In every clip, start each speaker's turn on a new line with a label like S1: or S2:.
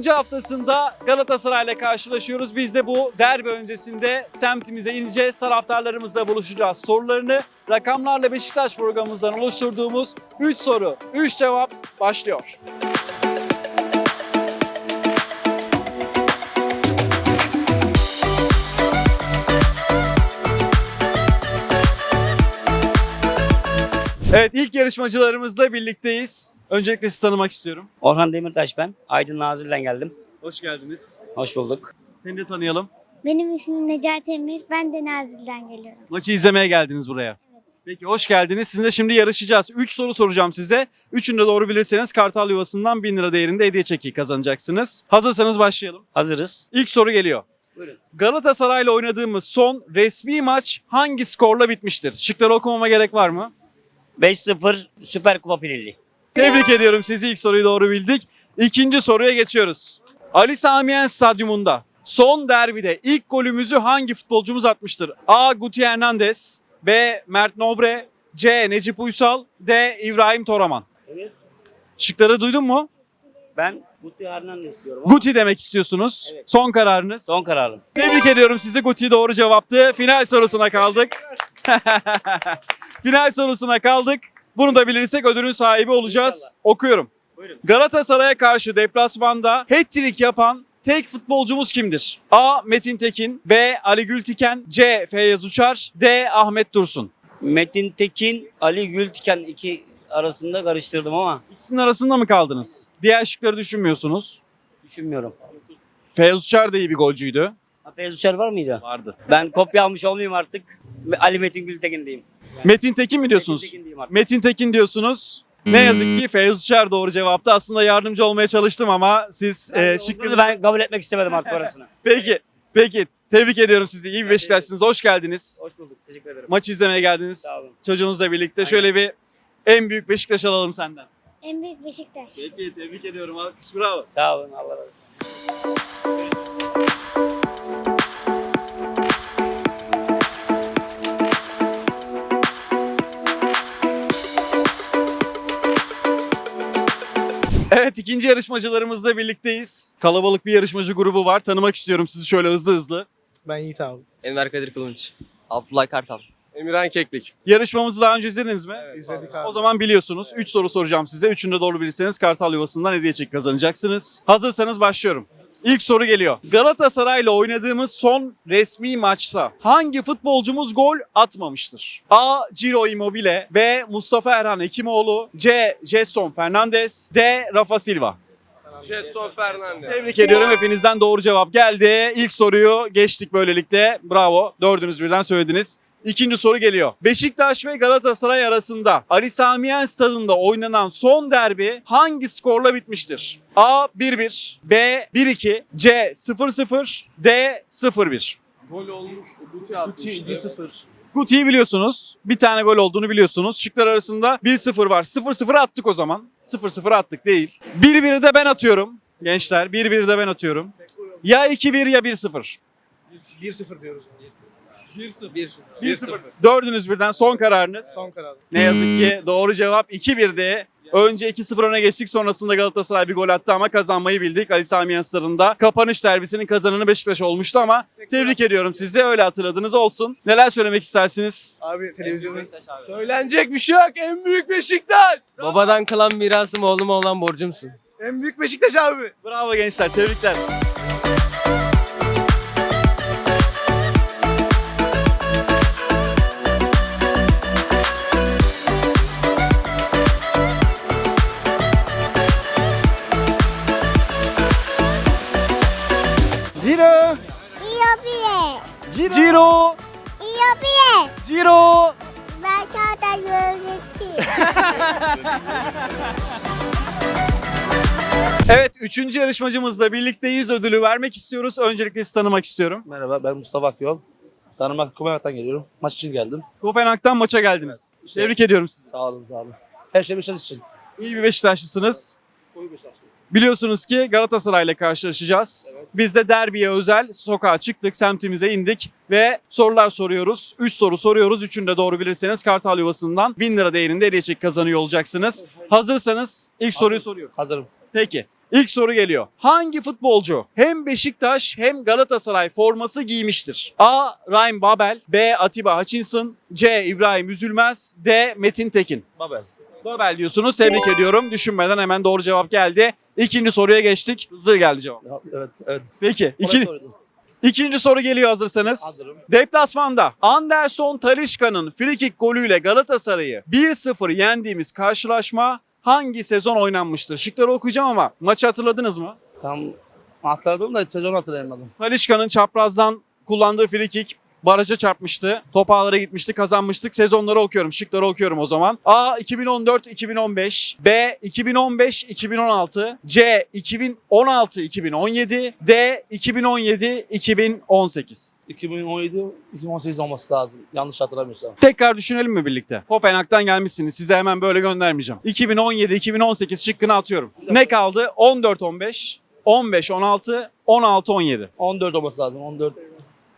S1: 6. haftasında Galatasaray ile karşılaşıyoruz. Biz de bu derbi öncesinde semtimize ineceğiz. Taraftarlarımızla buluşacağız. Sorularını rakamlarla Beşiktaş programımızdan oluşturduğumuz 3 soru, 3 cevap başlıyor. Evet ilk yarışmacılarımızla birlikteyiz. Öncelikle sizi tanımak istiyorum.
S2: Orhan Demirtaş ben. Aydın Nazilli'den geldim.
S1: Hoş geldiniz.
S2: Hoş bulduk.
S1: Seni de tanıyalım.
S3: Benim ismim Necati Emir. Ben de Nazilli'den geliyorum.
S1: Maçı izlemeye geldiniz buraya. Peki hoş geldiniz. Sizinle şimdi yarışacağız. 3 soru soracağım size. Üçünü de doğru bilirseniz Kartal Yuvası'ndan 1000 lira değerinde hediye çeki kazanacaksınız. Hazırsanız başlayalım.
S2: Hazırız.
S1: İlk soru geliyor.
S2: Buyurun.
S1: Galatasaray'la oynadığımız son resmi maç hangi skorla bitmiştir? Şıkları okumama gerek var mı?
S2: 5-0 Süper Kupa finali.
S1: Tebrik ediyorum sizi. İlk soruyu doğru bildik. İkinci soruya geçiyoruz. Ali Sami Yen Stadyumunda son derbide ilk golümüzü hangi futbolcumuz atmıştır? A. Guti Hernandez B. Mert Nobre C. Necip Uysal D. İbrahim Toraman
S2: Evet.
S1: Şıkları duydun mu?
S2: Ben Guti Hernandez istiyorum. ama
S1: Guti demek istiyorsunuz.
S2: Evet.
S1: Son kararınız.
S2: Son kararım.
S1: Tebrik ediyorum sizi. Guti doğru cevaptı. Final sorusuna kaldık. Final sorusuna kaldık. Bunu da bilirsek ödülün sahibi olacağız.
S2: İnşallah.
S1: Okuyorum.
S2: Buyurun.
S1: Galatasaray'a karşı deplasmanda hat-trick yapan tek futbolcumuz kimdir? A. Metin Tekin B. Ali Gültiken C. Feyyaz Uçar D. Ahmet Dursun
S2: Metin Tekin, Ali Gültiken iki arasında karıştırdım ama
S1: İkisinin arasında mı kaldınız? Diğer şıkları düşünmüyorsunuz.
S2: düşünmüyorum.
S1: Feyyaz Uçar da iyi bir golcüydü.
S2: Ha, Feyyaz Uçar var mıydı?
S1: Vardı.
S2: Ben kopya almış olmayayım artık. Ali Metin Gültekin diyeyim.
S1: Metin Tekin mi diyorsunuz?
S2: Metin Tekin artık.
S1: Metin Tekin diyorsunuz. Ne yazık ki Feyyaz Uçar doğru cevaptı. Aslında yardımcı olmaya çalıştım ama siz
S2: Ben,
S1: e, şıkları...
S2: ben kabul etmek istemedim artık orasını.
S1: Peki, peki. Tebrik ediyorum sizi. İyi bir Beşiktaşlısınız. Hoş geldiniz.
S2: Hoş bulduk. Teşekkür ederim.
S1: Maç izlemeye geldiniz.
S2: Sağ olun.
S1: Çocuğunuzla birlikte.
S2: Aynen.
S1: Şöyle bir en büyük Beşiktaş alalım senden.
S3: En büyük Beşiktaş.
S1: Peki, tebrik ediyorum. Alkış, bravo.
S2: Sağ olun. Allah razı olsun.
S1: Evet, ikinci yarışmacılarımızla birlikteyiz. Kalabalık bir yarışmacı grubu var. Tanımak istiyorum sizi şöyle hızlı hızlı.
S4: Ben Yiğit abi.
S5: Enver Kadir Kılınç. Abdullah Kartal.
S6: Emirhan Keklik.
S1: Yarışmamızı daha önce izlediniz mi?
S4: İzledik abi.
S1: O zaman biliyorsunuz. 3 soru soracağım size. Üçünü de doğru bilirseniz Kartal Yuvası'ndan hediye çek kazanacaksınız. Hazırsanız başlıyorum. İlk soru geliyor. Galatasaray'la oynadığımız son resmi maçta hangi futbolcumuz gol atmamıştır? A. Ciro Immobile B. Mustafa Erhan Hekimoğlu C. Jetson Fernandez D. Rafa Silva
S6: Jetson Fernandez.
S1: Tebrik ediyorum. Hepinizden doğru cevap geldi. İlk soruyu geçtik böylelikle. Bravo. Dördünüz birden söylediniz. İkinci soru geliyor. Beşiktaş ve Galatasaray arasında Ali Sami Yen stadında oynanan son derbi hangi skorla bitmiştir? A 1-1, B 1-2, C 0-0, D 0-1.
S6: Gol olmuş. Guti atmıştı.
S4: 1-0.
S1: Guti'yi biliyorsunuz. Bir tane gol olduğunu biliyorsunuz. Şıklar arasında 1-0 var. 0-0 attık o zaman. 0-0 attık değil. 1-1'i de ben atıyorum. Gençler 1-1'i de ben atıyorum. Ya 2-1 ya 1-0.
S4: 1-0 diyoruz.
S6: 1-0.
S1: 1-0. Dördünüz birden son kararınız.
S4: Son karar.
S1: Ne yazık ki doğru cevap 2-1'di. Önce 2-0 öne geçtik sonrasında Galatasaray bir gol attı ama kazanmayı bildik Ali Sami Yen stadında. Kapanış derbisinin kazananı Beşiktaş olmuştu ama tebrik ediyorum sizi öyle hatırladınız olsun. Neler söylemek istersiniz?
S4: Abi televizyonun
S6: Söylenecek bir şey yok. En büyük Beşiktaş. Babadan kalan mirasım oğluma olan borcumsun.
S4: en büyük Beşiktaş abi.
S1: Bravo gençler tebrikler. Üçüncü yarışmacımızla birlikteyiz ödülü vermek istiyoruz. Öncelikle sizi tanımak istiyorum.
S7: Merhaba ben Mustafa Akyol. Danimarka Kopenhag'dan geliyorum. Maç için geldim.
S1: Kopenhag'dan maça geldiniz. Tebrik ediyorum sizi.
S7: Sağ olun sağ olun. Her şey Beşiktaş için.
S1: İyi bir Beşiktaşlısınız.
S7: Koyu Beşiktaş.
S1: Biliyorsunuz ki Galatasaray ile karşılaşacağız. Biz de derbiye özel sokağa çıktık, semtimize indik ve sorular soruyoruz. 3 soru soruyoruz. Üçünü de doğru bilirseniz Kartal Yuvası'ndan 1000 lira değerinde hediye çek kazanıyor olacaksınız. Hazırsanız ilk soruyu soruyorum.
S7: Hazırım.
S1: Peki. İlk soru geliyor. Hangi futbolcu hem Beşiktaş hem Galatasaray forması giymiştir? A. Ryan Babel B. Atiba Hutchinson C. İbrahim Üzülmez D. Metin Tekin
S7: Babel.
S1: Babel diyorsunuz. Tebrik ediyorum. Düşünmeden hemen doğru cevap geldi. İkinci soruya geçtik. Hızlı geldi cevap.
S7: Evet, evet.
S1: Peki. İki- ikinci soru geliyor hazırsanız.
S7: Hazırım.
S1: Deplasmanda Anderson Talişka'nın frikik golüyle Galatasaray'ı 1-0 yendiğimiz karşılaşma hangi sezon oynanmıştır? Şıkları okuyacağım ama maçı hatırladınız mı?
S7: Tam hatırladım da sezon hatırlayamadım.
S1: Talişka'nın çaprazdan kullandığı frikik baraja çarpmıştı. Top ağlara gitmişti, kazanmıştık. Sezonları okuyorum, şıkları okuyorum o zaman. A 2014-2015, B 2015-2016, C 2016-2017, D 2017-2018.
S7: 2017 2018 olması lazım. Yanlış hatırlamıyorsam.
S1: Tekrar düşünelim mi birlikte? Kopenhag'dan gelmişsiniz. Size hemen böyle göndermeyeceğim. 2017-2018 şıkkını atıyorum. Ne kaldı? 14-15, 15-16, 16-17.
S7: 14 olması lazım. 14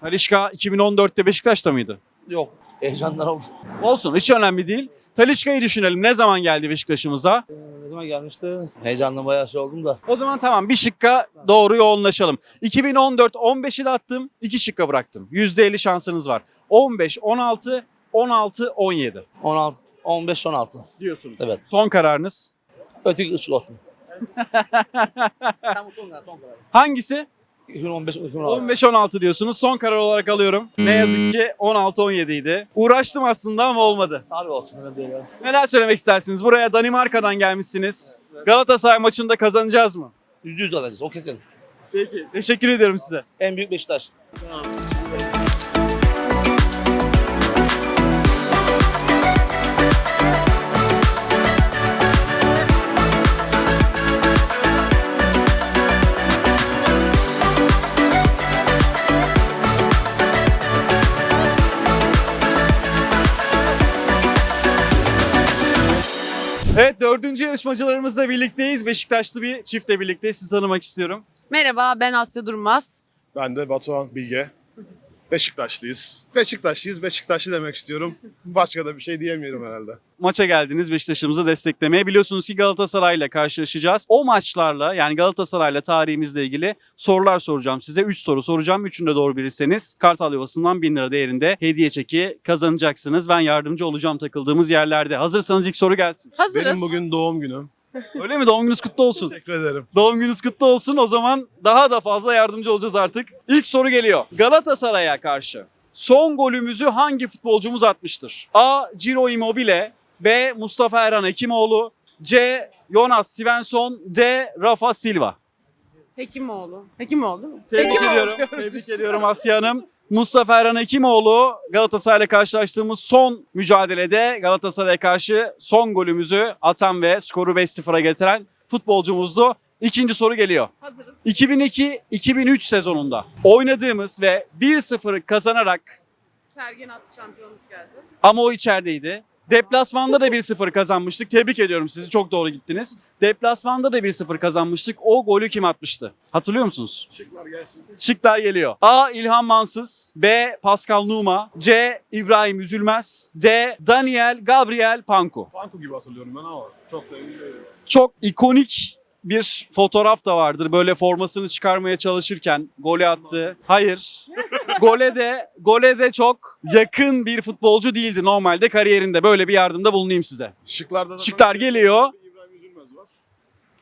S1: Talişka 2014'te Beşiktaş'ta mıydı?
S7: yok. Heyecandan oldu.
S1: Olsun hiç önemli değil. Talişka'yı düşünelim. Ne zaman geldi Beşiktaş'ımıza?
S7: Ne zaman gelmişti? Heyecanla bayağı şey oldum da.
S1: O zaman tamam bir şıkka doğru yoğunlaşalım. 2014-15'i de attım. iki şıkka bıraktım. %50 şansınız var. 15-16, 16-17
S7: 16 15 16.
S1: diyorsunuz.
S7: Evet.
S1: Son kararınız.
S7: Öteki ışık olsun. Tam son karar.
S1: Hangisi?
S7: 2015 2016.
S1: 15-16 diyorsunuz. Son karar olarak alıyorum. Ne yazık ki 16-17 idi. Uğraştım aslında ama olmadı.
S7: Sarı olsun öyle ya.
S1: Neler söylemek istersiniz? Buraya Danimarka'dan gelmişsiniz. Galatasaray maçında kazanacağız mı?
S7: Yüzde yüz alacağız o kesin.
S1: Peki. Teşekkür ediyorum size.
S7: En büyük Beşiktaş.
S1: Evet dördüncü yarışmacılarımızla birlikteyiz. Beşiktaşlı bir çiftle birlikte sizi tanımak istiyorum.
S8: Merhaba ben Asya Durmaz.
S9: Ben de Batuhan Bilge. Beşiktaşlıyız. Beşiktaşlıyız, Beşiktaşlı demek istiyorum. Başka da bir şey diyemiyorum herhalde.
S1: Maça geldiniz Beşiktaş'ımızı desteklemeye. Biliyorsunuz ki Galatasaray'la karşılaşacağız. O maçlarla yani Galatasaray'la tarihimizle ilgili sorular soracağım size. 3 soru soracağım. Üçünü de doğru bilirseniz Kartal Yuvası'ndan 1000 lira değerinde hediye çeki kazanacaksınız. Ben yardımcı olacağım takıldığımız yerlerde. Hazırsanız ilk soru gelsin.
S8: Hazırız.
S9: Benim bugün doğum günüm.
S1: Öyle mi? Doğum gününüz kutlu olsun.
S9: Teşekkür ederim.
S1: Doğum gününüz kutlu olsun. O zaman daha da fazla yardımcı olacağız artık. İlk soru geliyor. Galatasaray'a karşı son golümüzü hangi futbolcumuz atmıştır? A. Ciro Immobile B. Mustafa Erhan Hekimoğlu C. Jonas Svensson D. Rafa Silva.
S8: Hekimoğlu. Hekimoğlu değil mi?
S1: Tebrik
S8: Hekimoğlu
S1: ediyorum.
S8: diyoruz.
S1: Tebrik ediyorum Asya Hanım. Mustafa Erhan Hekimoğlu Galatasaray'la karşılaştığımız son mücadelede Galatasaray'a karşı son golümüzü atan ve skoru 5-0'a getiren futbolcumuzdu. İkinci soru geliyor.
S8: Hazırız.
S1: 2002-2003 sezonunda oynadığımız ve 1-0 kazanarak
S8: Sergen attı şampiyonluk geldi.
S1: ama o içerideydi. Deplasmanda da 1-0 kazanmıştık. Tebrik ediyorum sizi. Çok doğru gittiniz. Deplasmanda da 1-0 kazanmıştık. O golü kim atmıştı? Hatırlıyor musunuz?
S9: Şıklar gelsin.
S1: Şıklar geliyor. A. İlhan Mansız. B. Pascal Numa. C. İbrahim Üzülmez. D. Daniel Gabriel Panku.
S9: Banko gibi hatırlıyorum ben ama çok da emin değilim.
S1: Çok ikonik bir fotoğraf da vardır. Böyle formasını çıkarmaya çalışırken golü attı. Hayır. gole de gole de çok yakın bir futbolcu değildi normalde kariyerinde. Böyle bir yardımda bulunayım size.
S9: Şıklarda da
S1: Şıklar geliyor.
S9: İbrahim Üzülmez var.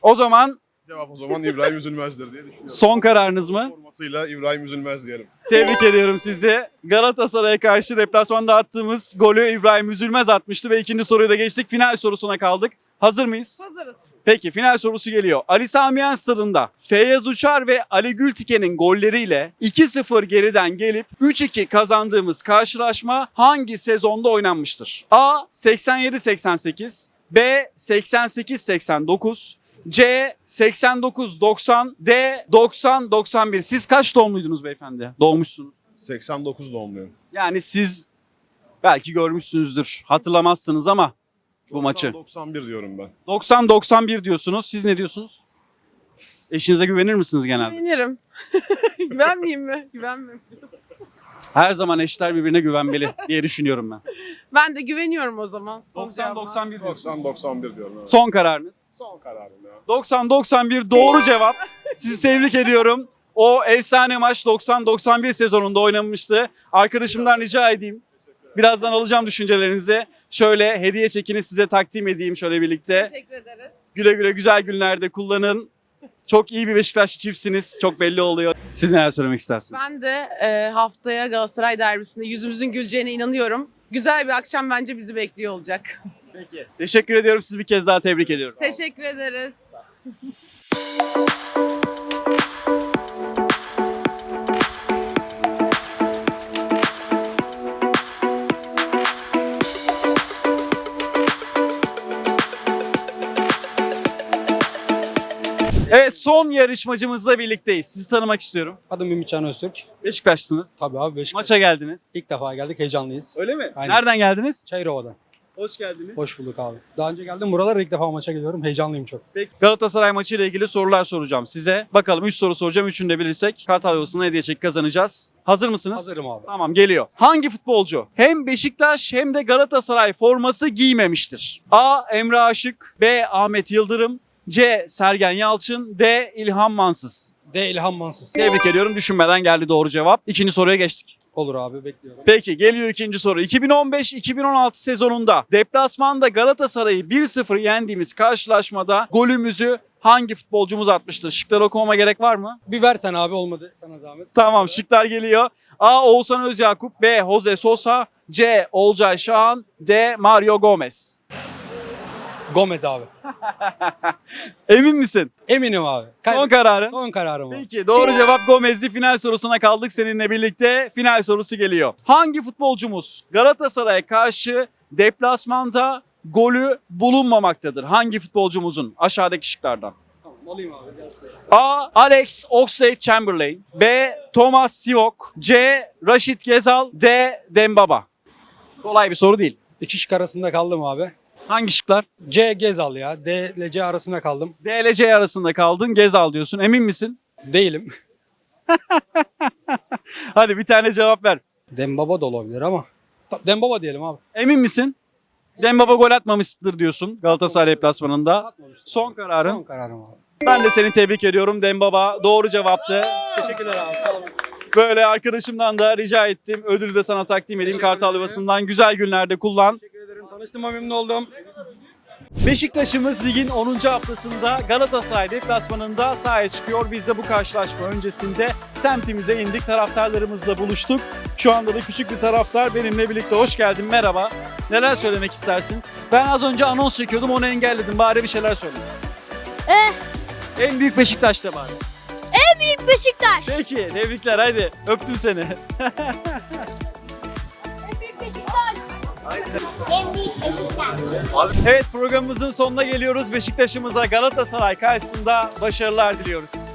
S1: O zaman
S9: Cevap o zaman İbrahim Üzülmez'dir diye düşünüyorum.
S1: son kararınız mı?
S9: Formasıyla İbrahim Üzülmez diyelim.
S1: Tebrik ediyorum sizi. Galatasaray'a karşı deplasmanda attığımız golü İbrahim Üzülmez atmıştı ve ikinci soruyu da geçtik. Final sorusuna kaldık. Hazır mıyız?
S8: Hazırız.
S1: Peki final sorusu geliyor. Ali Sami Yen stadında Feyyaz Uçar ve Ali Gültiken'in golleriyle 2-0 geriden gelip 3-2 kazandığımız karşılaşma hangi sezonda oynanmıştır? A. 87-88 B. 88-89 C 89-90 D 90-91 Siz kaç doğumluydunuz beyefendi? Doğmuşsunuz.
S9: 89 doğumluyum.
S1: Yani siz belki görmüşsünüzdür. Hatırlamazsınız ama bu maçı.
S9: 91 diyorum ben.
S1: 90-91 diyorsunuz. Siz ne diyorsunuz? Eşinize güvenir misiniz genelde?
S8: Güvenirim. Güvenmeyeyim mi? Güvenmiyorum.
S1: Her zaman eşler birbirine güvenmeli diye düşünüyorum ben.
S8: Ben de güveniyorum o zaman.
S1: 90-91 diyorsunuz.
S9: 90-91 diyorum. Evet.
S1: Son kararınız.
S9: Son kararım ya.
S1: 90-91 doğru cevap. Sizi tebrik ediyorum. O efsane maç 90-91 sezonunda oynanmıştı. Arkadaşımdan rica edeyim. Birazdan alacağım düşüncelerinizi. Şöyle hediye çekini size takdim edeyim şöyle birlikte.
S8: Teşekkür ederiz.
S1: Güle güle güzel günlerde kullanın. Çok iyi bir Beşiktaş çiftsiniz. Çok belli oluyor. Siz neler söylemek istersiniz?
S8: Ben de e, haftaya Galatasaray derbisinde yüzümüzün güleceğine inanıyorum. Güzel bir akşam bence bizi bekliyor olacak.
S1: Peki. Teşekkür ediyorum. Sizi bir kez daha tebrik ediyorum.
S8: Teşekkür ederiz.
S1: Yarışmacımızla birlikteyiz. Sizi tanımak istiyorum.
S10: Adım Ümitcan Öztürk.
S1: Beşiktaşlısınız.
S10: Tabii abi Beşiktaş.
S1: Maça geldiniz.
S10: İlk defa geldik heyecanlıyız.
S1: Öyle mi?
S10: Aynen.
S1: Nereden geldiniz?
S10: Çayırova'dan.
S1: Hoş geldiniz.
S10: Hoş bulduk abi. Daha önce geldim buralara ilk defa maça geliyorum. Heyecanlıyım çok.
S1: Peki, Galatasaray maçı ile ilgili sorular soracağım size. Bakalım 3 soru soracağım. Üçünü de bilirsek Kartal Yuvası'na hediye çek kazanacağız. Hazır mısınız?
S10: Hazırım abi.
S1: Tamam geliyor. Hangi futbolcu hem Beşiktaş hem de Galatasaray forması giymemiştir? A. Emre Aşık B. Ahmet Yıldırım C. Sergen Yalçın D. İlhan Mansız.
S10: D İlhan Mansız.
S1: Tebrik ediyorum. Düşünmeden geldi doğru cevap. İkinci soruya geçtik.
S10: Olur abi bekliyorum.
S1: Peki geliyor ikinci soru. 2015-2016 sezonunda deplasmanda Galatasaray'ı 1-0 yendiğimiz karşılaşmada golümüzü hangi futbolcumuz atmıştır? Şıkları okumama gerek var mı?
S10: Bir versen abi olmadı sana zahmet.
S1: Tamam şıklar geliyor. A. Oğuzhan Özyakup B. Jose Sosa C. Olcay Şahan D. Mario Gomez.
S10: Gomez abi.
S1: Emin misin?
S10: Eminim abi. Kay-
S1: Son kararın.
S10: Son kararım abi.
S1: Peki doğru cevap Gomez'di. Final sorusuna kaldık seninle birlikte. Final sorusu geliyor. Hangi futbolcumuz Galatasaray'a karşı deplasmanda golü bulunmamaktadır? Hangi futbolcumuzun? Aşağıdaki şıklardan.
S10: Tamam alayım abi. gelsin.
S1: A. Alex Oxlade-Chamberlain B. Thomas Sivok C. Rashid Gezal D. Dembaba. Kolay bir soru değil.
S10: İki şık arasında kaldım abi.
S1: Hangi şıklar?
S10: C Gezal ya. D ile C arasında kaldım.
S1: D ile C arasında kaldın. Gezal diyorsun. Emin misin?
S10: Değilim.
S1: Hadi bir tane cevap ver.
S10: Dembaba da olabilir ama. Dembaba diyelim abi.
S1: Emin misin? Dembaba gol atmamıştır diyorsun Galatasaray deplasmanında. Son kararın.
S10: Son kararım abi.
S1: Ben de seni tebrik ediyorum Dembaba. Doğru cevaptı. Teşekkürler abi. Sağ olasın. Böyle arkadaşımdan da rica ettim. Ödülü de sana takdim edeyim Kartal Yuvası'ndan. Güzel günlerde kullan.
S10: Tanıştığıma memnun oldum.
S1: Beşiktaş'ımız ligin 10. haftasında Galatasaray deplasmanında sahaya çıkıyor. Biz de bu karşılaşma öncesinde semtimize indik. Taraftarlarımızla buluştuk. Şu anda da küçük bir taraftar benimle birlikte. Hoş geldin, merhaba. Neler söylemek istersin? Ben az önce anons çekiyordum, onu engelledim. Bari bir şeyler söyle.
S3: Eh.
S1: En büyük Beşiktaş'ta bari.
S3: Büyük Beşiktaş.
S1: Peki, tebrikler hadi. Öptüm seni. Evet programımızın sonuna geliyoruz. Beşiktaş'ımıza Galatasaray karşısında başarılar diliyoruz.